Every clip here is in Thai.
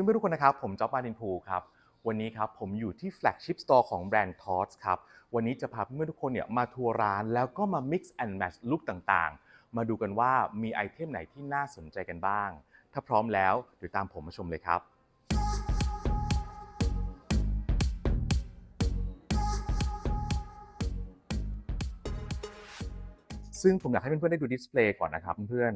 วัสดีเพื่อนๆทุกคนนะครับ ผมจ๊อบมาดินพูครับ วันนี้ครับผมอยู่ที่ flagship store ของแบรนด์ Tots ครับ วันนี้จะพาเพื่อนๆทุกคนเนี่ยมาทัวร์ร้านแล้วก็มา mix and match ลุคต่างๆ มาดูกันว่ามีไอเทมไหนที่น่าสนใจกันบ้าง ถ้าพร้อมแล้วเดี๋ยวตามผมมาชมเลยครับซึ่งผมอยากให้เพื่อนๆได้ดูดิสเพลย์ก่อนนะครับเพื่อน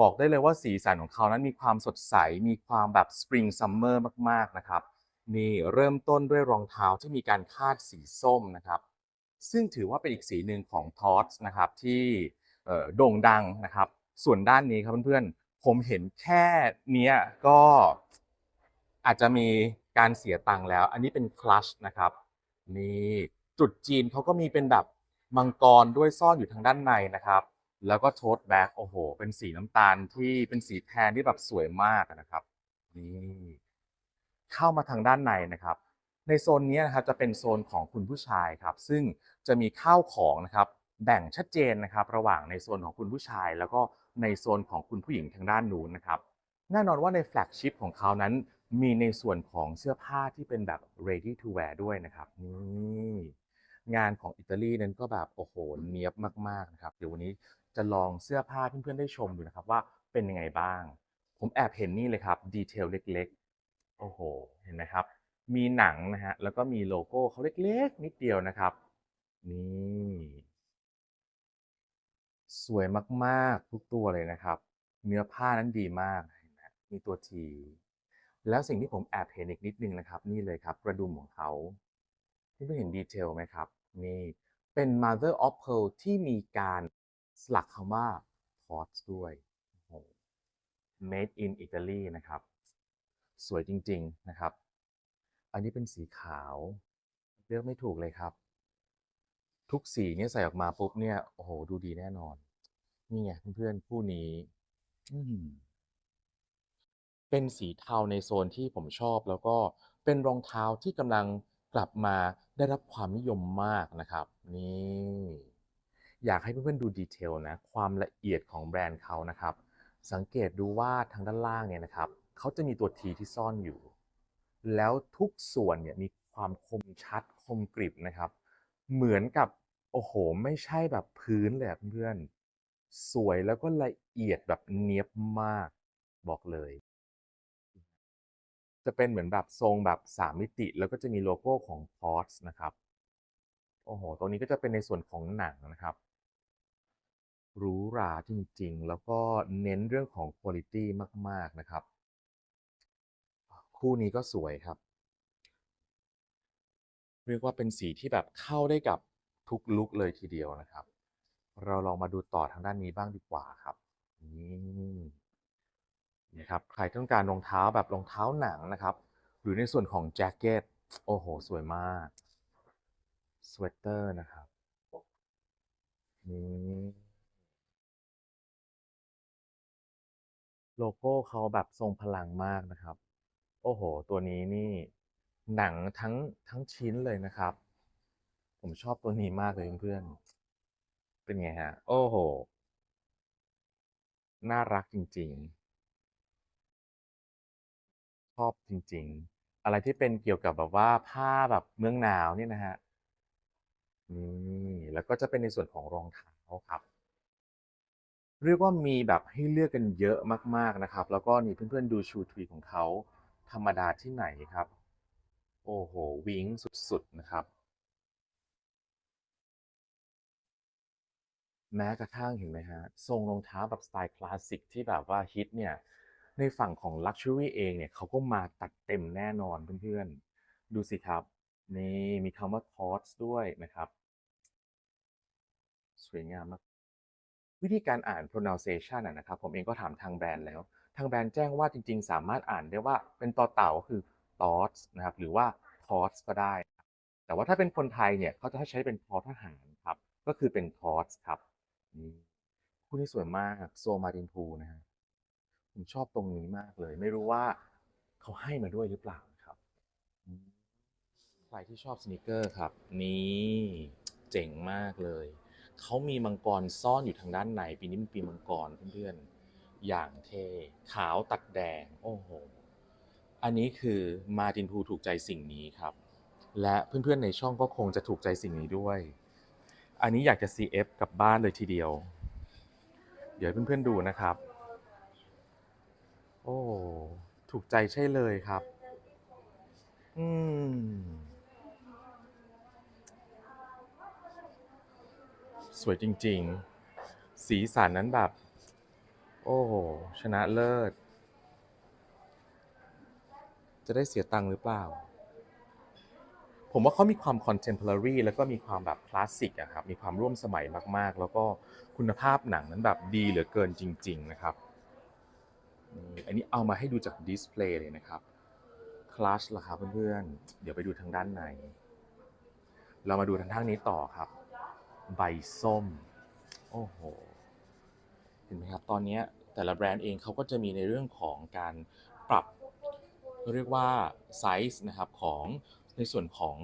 บอกได้เลยว่าสีสันของเขานั้นมีความสดใส มีความแบบสปริงซัมเมอร์มากๆนะครับ นี่เริ่มต้นด้วยรองเท้าที่มีการคาดสีส้มนะครับ ซึ่งถือว่าเป็นอีกสีหนึ่งของทอ s นะครับที่โด่งดังนะครับ ส่วนด้านนี้ครับเพื่อนๆ ผมเห็นแค่เนี้ยก็อาจจะมีการเสียตังค์แล้ว อันนี้เป็นคลัชนะครับ นี่จุดจีนเขาก็มีเป็นแบบมังกรด้วยซ่อนอยู่ทางด้านในนะครับ แล้วก็โทสแบ็กโอ้โห เป็นสีน้ำตาลที่เป็นสีแทนที่แบบสวยมากนะครับ นี่เข้ามาทางด้านในนะครับ ในโซนนี้นะครับจะเป็นโซนของคุณผู้ชายครับ ซึ่งจะมีข้าวของนะครับ แบ่งชัดเจนนะครับ ระหว่างในโซนของคุณผู้ชาย แล้วก็ในโซนของคุณผู้หญิงทางด้านนู้นนะครับ แน่นอนว่าในแฟลกชิพของเขานั้น มีในส่วนของเสื้อผ้าที่เป็นแบบ ready to wear ด้วยนะครับนี่งานของอิตาลีนั้นก็แบบโอ้โหเนียบมากๆนะครับเดี๋ยววันนี้ จะลองเสื้อผ้าเพื่อนๆได้ชมดูนะครับว่าเป็นยังไงบ้าง ผมแอบเห็นนี่เลยครับดีเทลเล็กๆ โอ้โห เห็นไหมครับ มีหนังนะฮะ แล้วก็มีโลโก้เขาเล็กๆ นิดเดียวนะครับ นี่ สวยมากๆ ทุกตัวเลยนะครับ เนื้อผ้านั้นดีมากเห็นไหมมีตัวทีแล้วสิ่งที่ผมแอบเห็นอีกนิดนึงนะครับ นี่เลยครับ กระดุมของเขาที่เพื่อนเห็นดีเทลไหมครับ นี่เป็น mother of pearl ที่มีการ สลักคำว่า Tots ด้วยโอ้โห made in Italy นะครับ สวยจริง ๆ นะครับ อันนี้เป็นสีขาว เลือกไม่ถูกเลยครับ ทุกสีเนี่ยใส่ออกมาปุ๊บเนี่ย โอ้โห ดูดีแน่นอน นี่ไงเพื่อนๆคู่นี้เป็นสีเทาในโซนที่ผมชอบ แล้วก็เป็นรองเท้าที่กำลังกลับมาได้รับความนิยมมากนะครับ นี่ อยากให้เพื่อนๆดูดีเทลนะความละเอียดของแบรนด์เขานะครับ สังเกตดูว่าทางด้านล่างเนี่ยนะครับเขาจะมีตัวทีที่ซ่อนอยู่ แล้วทุกส่วนเนี่ยมีความคมชัดคมกริบนะครับ เหมือนกับโอ้โห ไม่ใช่แบบพื้นเลยเพื่อนสวยแล้วก็ละเอียดแบบเนียบมากบอกเลย จะเป็นเหมือนแบบทรงแบบสามมิติ แล้วก็จะมีโลโก้ของ Pors นะครับ โอ้โห ตรงนี้ก็จะเป็นในส่วนของหนังนะครับ หรูหราจริงๆ แล้วก็เน้นเรื่องของ quality มาก ๆ นะครับ คู่นี้ก็สวยครับ เรียกว่าเป็นสีที่แบบเข้าได้กับทุกลุคเลยทีเดียวนะครับ เราลองมาดูต่อทางด้านนี้บ้างดีกว่าครับนี่นะครับ ใครต้องการรองเท้าแบบรองเท้าหนังนะครับ หรือในส่วนของแจ็คเก็ต โอ้โห สวยมากสเวตเตอร์นะครับนี่ โลโก้เขาแบบทรงพลังมากนะครับ โอ้โห ตัวนี้นี่หนังทั้งทั้งชิ้นเลยนะครับ ผมชอบตัวนี้มากเลยเพื่อนๆเป็นไงฮะ โอ้โห น่ารักจริง ๆ ชอบจริง ๆ อะไรที่เป็นเกี่ยวกับแบบว่าผ้าแบบเมืองหนาวเนี่ยนะฮะนี่แล้วก็จะเป็นในส่วนของรองเท้าครับ เรียกว่ามีแบบให้เลือกกันเยอะมากๆนะครับ แล้วก็นี่เพื่อนๆดูชูทรีของเขาธรรมดาที่ไหนครับ โอ้โห วิ้งสุดๆนะครับ แม้กระทั่งเห็นไหมฮะ ทรงรองเท้าแบบสไตล์คลาสสิกที่แบบว่าฮิตเนี่ย ในฝั่งของ Luxury เองเนี่ยเขาก็มาตัดเต็มแน่นอนเพื่อนๆ ดูสิครับ นี่มีคำว่า Tots ด้วยนะครับ สวยงาม วิธีการอ่าน pronunciation นะครับ ผมเองก็ถามทางแบรนด์แล้ว ทางแบรนด์แจ้งว่าจริง ๆ สามารถอ่านได้ว่าเป็นต่อเต่าก็คือ thoughts นะครับ หรือว่า thoughts ก็ได้ แต่ว่าถ้าเป็นคนไทยเนี่ยเขาจะให้ใช้เป็นทอทหารครับ ก็คือเป็น thoughts ครับนี่คู่นี้สวยมากโซมารินพูนะฮะผมชอบตรงนี้มากเลย ไม่รู้ว่าเขาให้มาด้วยหรือเปล่าครับ ใครที่ชอบสนิเกอร์ครับ นี่เจ๋งมากเลย เขามีมังกรซ่อนอยู่ทางด้านในปีนี้เป็นปีมังกรเพื่อนๆอย่างเท่ขาวตัดแดงโอ้โหอันนี้คือมาตินพูถูกใจสิ่งนี้ครับ และเพื่อนๆในช่องก็คงจะถูกใจสิ่งนี้ด้วย อันนี้อยากจะ CF กลับบ้านเลยทีเดียว เดี๋ยวเพื่อนๆดูนะครับ โอ้ถูกใจใช่เลยครับ อืม สวยจริง ๆ สีสันนั้นแบบ โอ้โหชนะเลิศ จะได้เสียตังค์หรือเปล่า ผมว่าเขามีความ contemporary แล้วก็มีความแบบคลาสสิกอะครับ มีความร่วมสมัยมากๆ แล้วก็คุณภาพหนังนั้นแบบดีเหลือเกินจริง ๆ นะครับ อันนี้เอามาให้ดูจากดิสเพลย์เลยนะครับคลาสล่ะครับเพื่อนๆ เดี๋ยวไปดูทางด้านใน เรามาดูทางด้านนี้ต่อครับ ใบส้ม โอ้โห เห็นไหมครับ ตอนนี้แต่ละแบรนด์เองเขาก็จะมีในเรื่องของการปรับเรียกว่าไซส์นะครับของในส่วนของ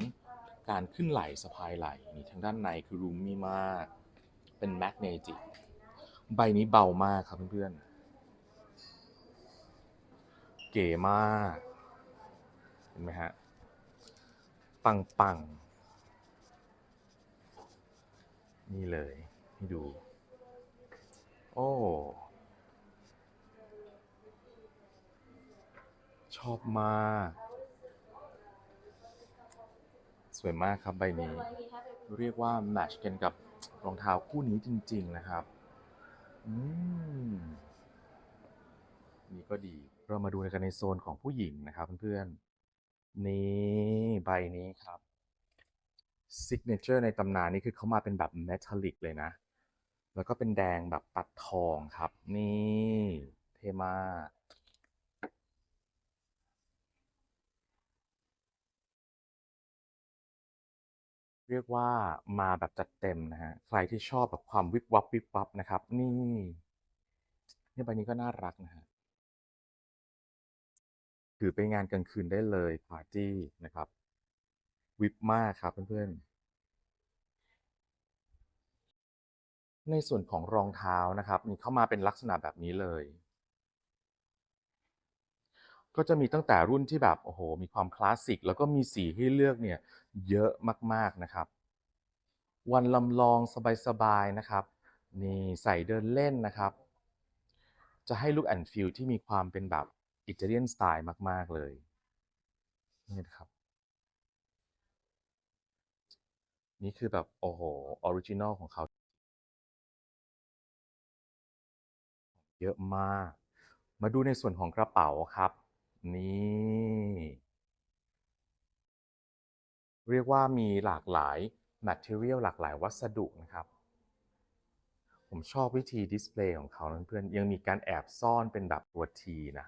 การขึ้นไหล่สะพายไหล่นี่ทางด้านในคือรูมมี่มาก เป็นแมกเนติกใบนี้เบามากครับเพื่อนๆ เก๋มาก เห็นไหมฮะ ปังปังๆ นี่เลย ให้ดู โอ้ ชอบมาก สวยมากครับใบนี้ เรียกว่าแมชกันกับรองเท้าคู่นี้จริง ๆ นะครับ อืม นี่ก็ดี เรามาดูกันในโซนของผู้หญิงนะครับเพื่อนๆ นี่ใบนี้ครับ ซิกเนเจอร์ในตำนานนี่คือเขามาเป็นแบบเมทัลลิกเลยนะ แล้วก็เป็นแดงแบบปัดทองครับ นี่เทมากเรียกว่ามาแบบจัดเต็มนะฮะ ใครที่ชอบแบบความวิบวับวิบวับนะครับ นี่นี่ใบนี้ก็น่ารักนะฮะถือไปงานกลางคืนได้เลยปาร์ตี้นะครับ วิบมากครับเพื่อนๆ ในส่วนของรองเท้านะครับนี่เข้ามาเป็นลักษณะแบบนี้เลย ก็จะมีตั้งแต่รุ่นที่แบบโอ้โห มีความคลาสสิก แล้วก็มีสีให้เลือกเนี่ยเยอะมากๆนะครับ วันลำลองสบายๆนะครับนี่ใส่เดินเล่นนะครับ จะให้ลุคแอนด์ฟิลที่มีความเป็นแบบอิตาเลียนสไตล์มาก ๆ เลยนี่นะครับ นี่คือแบบ โอ้โห ออริจินอลของเขา เยอะมาก มาดูในส่วนของกระเป๋าครับ นี่ เรียกว่ามีหลากหลาย material หลากหลายวัสดุนะครับ ผมชอบวิธีดิสเพลย์ของเขานะเพื่อนยังมีการแอบซ่อนเป็นแบบตัวทีนะ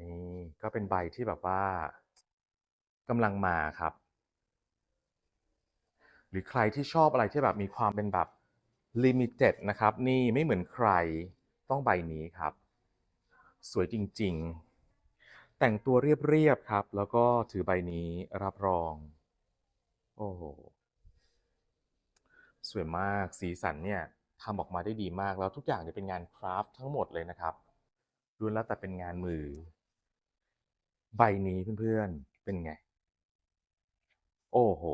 นี่ ก็เป็นใบที่แบบว่ากำลังมาครับ รือใครที่ชอบอะไรที่แบบมีความเป็นแบบ limited นะครับ นี่ไม่เหมือนใครต้องใบนี้ครับ สวยจริงๆ แต่งตัวเรียบๆครับ แล้วก็ถือใบนี้รับรอง โอ้โหสวยมากสีสันเนี่ยทำออกมาได้ดีมากแล้วทุกอย่างเนี่ยเป็นงานคราฟต์ทั้งหมดเลยนะครับล้วนแล้วแต่เป็นงานมือ ใบนี้เพื่อนๆเป็นไง โอ้โห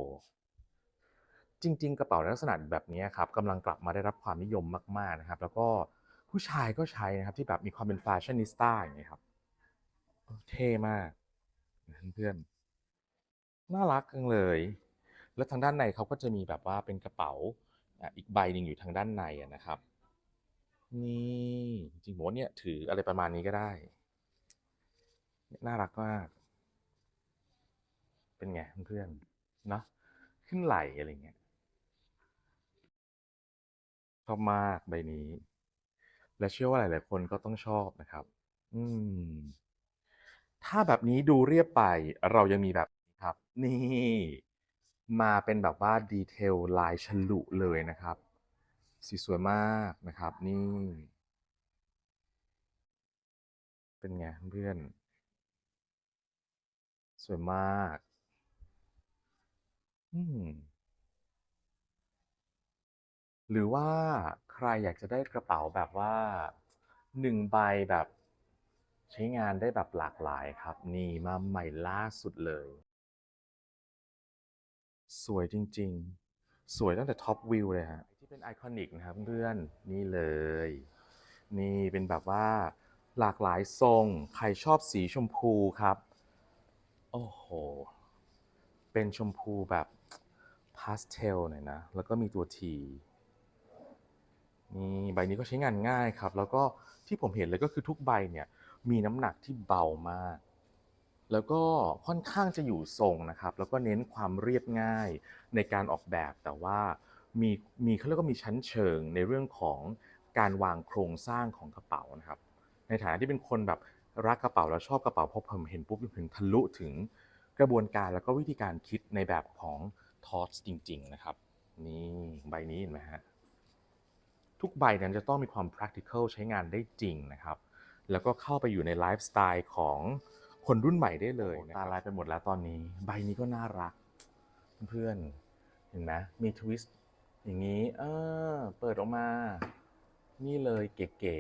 จริง ๆ กระเป๋าลักษณะแบบนี้ครับกำลังกลับมาได้รับความนิยมมากๆนะครับ แล้วก็ผู้ชายก็ใช้นะครับที่แบบมีความเป็นแฟชั่นนิสต้าอย่างเงี้ยครับเท่มากเพื่อนๆน่ารักจังเลย แล้วทางด้านในเขาก็จะมีแบบว่าเป็นกระเป๋าอีกใบหนึ่งอยู่ทางด้านในนะครับ นี่จริงๆผมว่าเนี่ยถืออะไรประมาณนี้ก็ได้ น่ารักมาก เป็นไงเพื่อนๆเนอะขึ้นไหลอะไรเงี้ย อบมากใบนี้ และเชื่อว่าหลาย ๆ คนก็ต้องชอบนะครับ อืม ถ้าแบบนี้ดูเรียบไป เรายังมีแบบนี้ครับ นี่ มาเป็นแบบว่าดีเทลลายฉลุเลยนะครับ สีสวยมากนะครับ นี่ เป็นไงเพื่อน สวยมาก อืม หรือว่าใครอยากจะได้กระเป๋าแบบว่าหนึ่งใบแบบใช้งานได้แบบหลากหลายครับ นี่มาใหม่ล่าสุดเลย สวยจริง ๆ สวยตั้งแต่ท็อปวิวเลยฮะที่เป็นไอคอนิกนะครับเพื่อนนี่เลย นี่เป็นแบบว่าหลากหลายทรง ใครชอบสีชมพูครับ โอ้โห เป็นชมพูแบบพาสเทลหน่อยนะ แล้วก็มีตัวที นี่ใบนี้ก็ใช้งานง่ายครับ แล้วก็ที่ผมเห็นเลยก็คือทุกใบเนี่ยมีน้ำหนักที่เบามาก แล้วก็ค่อนข้างจะอยู่ทรงนะครับ แล้วก็เน้นความเรียบง่ายในการออกแบบแต่ว่ามีมีเขาเรียกว่ามีชั้นเชิงในเรื่องของการวางโครงสร้างของกระเป๋านะครับ ในฐานะที่เป็นคนแบบรักกระเป๋าแล้วชอบกระเป๋าพอผมเห็นปุ๊บถึงทะลุถึงกระบวนการแล้วก็วิธีการคิดในแบบของทอสจริง ๆ นะครับ นี่ใบนี้เห็นไหมฮะ ทุกใบนั้นจะต้องมีความ practical ใช้งานได้จริงนะครับ แล้วก็เข้าไปอยู่ในไลฟ์สไตล์ของคนรุ่นใหม่ได้เลยตาลายไปหมดแล้วตอนนี้ ใบนี้ก็น่ารัก เพื่อนๆเห็นไหมมีทวิสต์อย่างนี้เออเปิดออกมา นี่เลยเก๋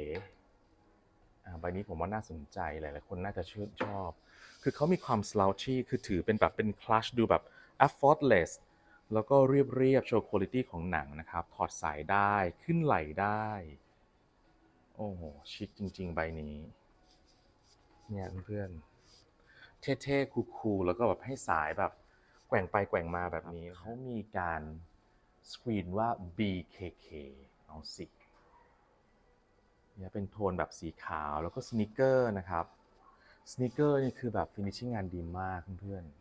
ๆอ่าใบนี้ผมว่าน่าสนใจหลายๆคนน่าจะชื่นชอบ คือเขามีความ slouchy คือถือเป็นแบบเป็น clutch ดูแบบ effortless แล้วก็เรียบๆโชว์คุณภาพของหนังนะครับ ถอดสายได้ขึ้นไหลได้ โอ้โห ชิคจริง ๆ ใบนี้ เนี่ยเพื่อนๆเท่ๆคูลๆแล้วก็แบบให้สายแบบแกว่งไปแกว่งมาแบบนี้ เขามีการสกรีนว่า BKK เอาสิเนี่ยเป็นโทนแบบสีขาวแล้วก็สนิเกอร์นะครับ สนิเกอร์นี่คือแบบฟินิชชิ่งงานดีมากเพื่อนๆ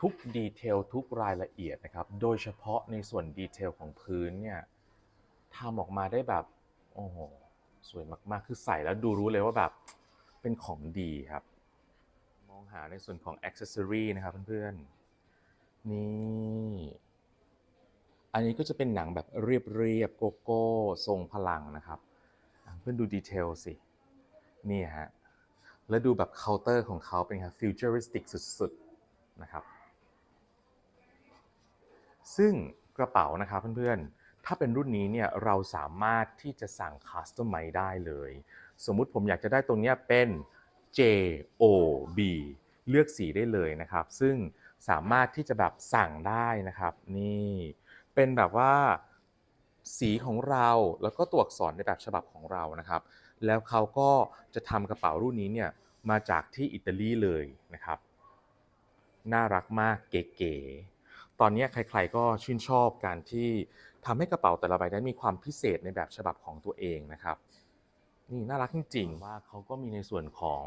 ทุกดีเทลทุกรายละเอียดนะครับ โดยเฉพาะในส่วนดีเทลของพื้นเนี่ยทำออกมาได้แบบ โอ้โห สวยมาก ๆ คือใส่แล้วดูรู้เลยว่าแบบ เป็นของดีครับ มองหาในส่วนของอ c เซ s ซอรีนะครับเพื่อนๆ นี่ อันนี้ก็จะเป็นหนังแบบเรียบ ๆ โกโก้ ทรงพลังนะครับ เพื่อนดูดีเทลสิ นี่ฮะ แล้วดูแบบเคาน์เตอร์ของเขาเป็นครับฟิวเจอริสติกสุด ๆ นะครับ ซึ่งกระเป๋านะครับเพื่อนๆ ถ้าเป็นรุ่นนี้เนี่ยเราสามารถที่จะสั่งคัสตอมไมได้เลย สมมุติผมอยากจะได้ตรงนี้เป็น J O B เลือกสีได้เลยนะครับ ซึ่งสามารถที่จะแบบสั่งได้นะครับ นี่เป็นแบบว่าสีของเราแล้วก็ตัวอักษรในแบบฉบับของเรานะครับ แล้วเขาก็จะทำกระเป๋ารุ่นนี้เนี่ยมาจากที่อิตาลีเลยนะครับ น่ารักมากเก๋ๆ ตอนนี้ใครๆก็ชื่นชอบการที่ทำให้กระเป๋าแต่ละใบนั้นมีความพิเศษในแบบฉบับของตัวเองนะครับ นี่น่ารักจริงๆว่าเขาก็มีในส่วนของ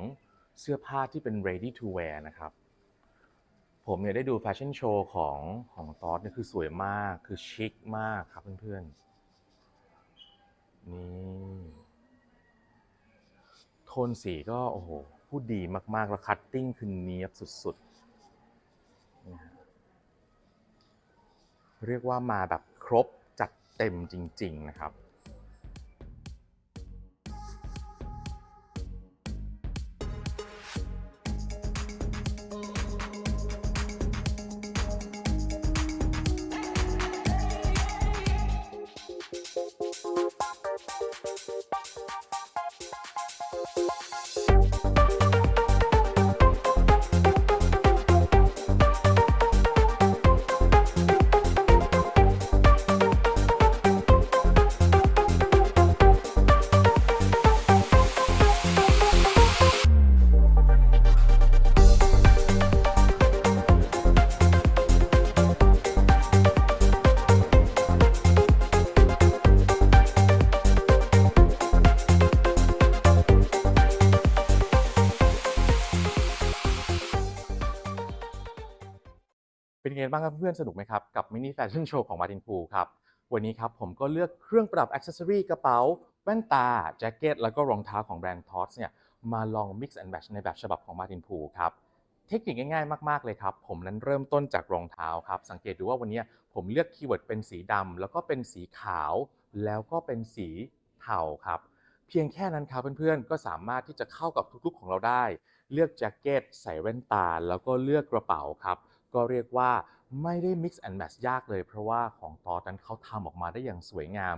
เสื้อผ้าที่เป็น ready to wear นะครับ ผมเนี่ยได้ดูแฟชั่นโชว์ของของตอสเนี่ยคือสวยมากคือชิคมากครับเพื่อนๆ นี่โทนสีก็โอ้โหพูดดีมากๆ แล้วคัตติ้งคือเนียบสุดๆนี่ฮะ เรียกว่ามาแบบครบจัดเต็มจริง ๆ นะครับ เป็นยังไงบ้างครับเพื่อนสนุกไหมครับ กับมินิแฟชั่นโชว์ของมา r ิน p ูครับ วันนี้ครับผมก็เลือกเครื่องประดับอ c เซ s ซอรีกระเป๋า แว่นตา แจ็คเก็ต แล้วก็รองเท้าของแบรนด์ทอสเนี่ยมาลอง Mix and Match ในแบบฉบับของมา r ิน p ูครับเทคนิคง่ายๆ มากๆ เลยครับ ผมนั้นเริ่มต้นจากรองเท้าครับ สังเกตดูว่าวันนี้ผมเลือกคีย์เวิร์ดเป็นสีดำแล้วก็เป็นสีขาว แล้วก็เป็นสีเทาครับ เพียงแค่นั้นครับเพื่อนๆ ก็สามารถที่จะเข้ากับทุกลุกของเราได้ เลือกแจ็คเก็ตใส่แว่นตา แล้วก็เลือกกระเป๋าครับ ก็เรียกว่าไม่ได้ mix and match ยากเลย เพราะว่าของตอสนั้นเขาทำออกมาได้อย่างสวยงาม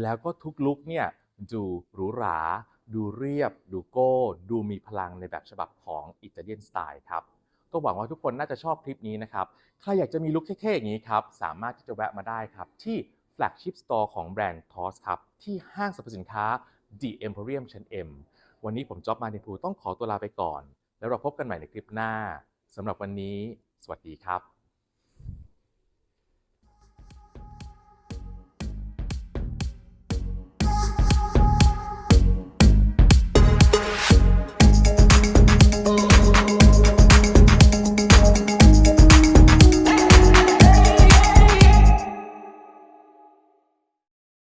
แล้วก็ทุกลุคเนี่ยดูหรูหรา ดูเรียบ ดูโก้ ดูมีพลังในแบบฉบับของอิตาเลียนสไตล์ครับก็หวังว่าทุกคนน่าจะชอบคลิปนี้นะครับ ใครอยากจะมีลุคเท่ๆอย่างนี้ครับ สามารถที่จะแวะมาได้ครับ ที่ flagship store ของแบรนด์ TOS ครับ ที่ห้างสรรพสินค้า The Emporium ชั้น M วันนี้ผมจ๊อบมานิพูต้องขอตัวลาไปก่อน แล้วเราพบกันใหม่ในคลิปหน้าสำหรับวันนี้ สวัสดีครับ